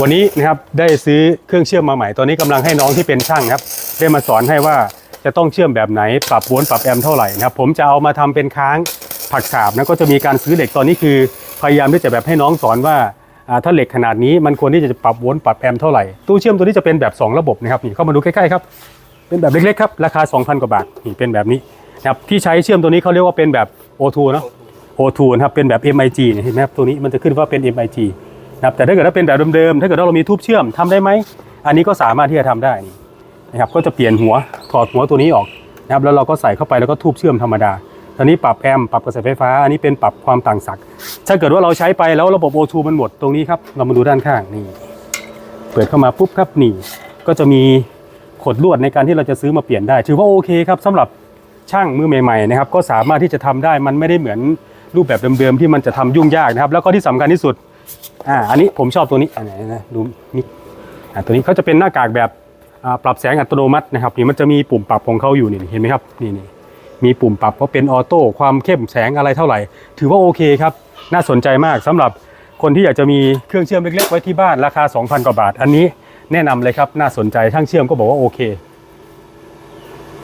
วันนี้นะครับได้ซื้อเครื่องเชื่อมมาใหม่ ตอนนี้กำลังให้น้องที่เป็นช่างครับ ได้มาสอนให้ว่าจะต้องเชื่อมแบบไหน ปรับวนปรับแอมป์เท่าไหร่นะครับ ผมจะเอามาทำเป็นค้างผักสาบนะก็จะมีการซื้อเหล็กตอนนี้คือ พยายามที่จะแบบให้น้องสอนว่าถ้าเหล็กขนาดนี้มันควรที่จะปรับวนปรับแอมป์เท่าไหร่ตู้เชื่อมตัวนี้จะเป็นแบบ 2 ระบบนะครับนี่เข้ามาดูใกล้ๆครับเป็นแบบเล็กๆครับราคา 2,000 กว่าบาทนี่เป็นแบบนี้นะครับที่ใช้เชื่อมตัวนี้เขาเรียกว่าเป็นแบบ O2 เนอะ O2 นะครับเป็นแบบ MIG เห็นไหมครับตัวนี้มันจะขึ้นว่าเป็น MIG นะครับแต่ถ้าเกิดว่าเป็นแบบเดิมๆถ้าเกิดว่าเรามีทูบเชื่อมทำได้ไหมอันนี้ก็สามารถที่จะทำได้นี่นะครับก็จะเปลี่ยนหัวถอดหัวตัวนี้ออกนะครับแล้วเราก็ใส่เข้าไปแล้วก็ทูบเชื่อมธรรมดาตอนนี้ปรับแอมป์ปรับกระแสไฟฟ้า อันนี้เป็นปรับความต่างศักย์ถ้าเกิดว่าเราใช้ไปแล้วระบบ O2 มันหมดตรงนี้ครับเรามาดูด้านข้างนี่เปิดเข้ามาปุ๊บครับนี่ ก็จะมีขดลวดในการที่เราจะซื้อมาเปลี่ยนได้ ถือว่าโอเคครับสำหรับช่างมือใหม่ๆนะครับก็สามารถที่จะทำได้มันไม่ได้เหมือนรูปแบบเดิมๆที่มันจะทำยุ่งยากนะครับ แล้วก็ที่สำคัญที่สุด อ่าอันนี้ผมชอบตัวนี้อันไหนนะดูนี่อ่าตัวนี้เขาจะเป็นหน้ากากแบบอ่าปรับแสงอัตโนมัตินะครับนี่มันจะมีปุ่มปรับของเขาอยู่นี่เห็นไหมครับนี่นี่มีปุ่มปรับว่าเป็นออโต้ความเข้มแสงอะไรเท่าไหร่ ถือว่าโอเคครับน่าสนใจมากสำหรับคนที่อยากจะมีเครื่องเชื่อมเล็กๆไว้ที่บ้านราคา 2,000 กว่าบาท อันนี้แนะนำเลยครับน่าสนใจช่างเชื่อมก็บอกว่าโอเค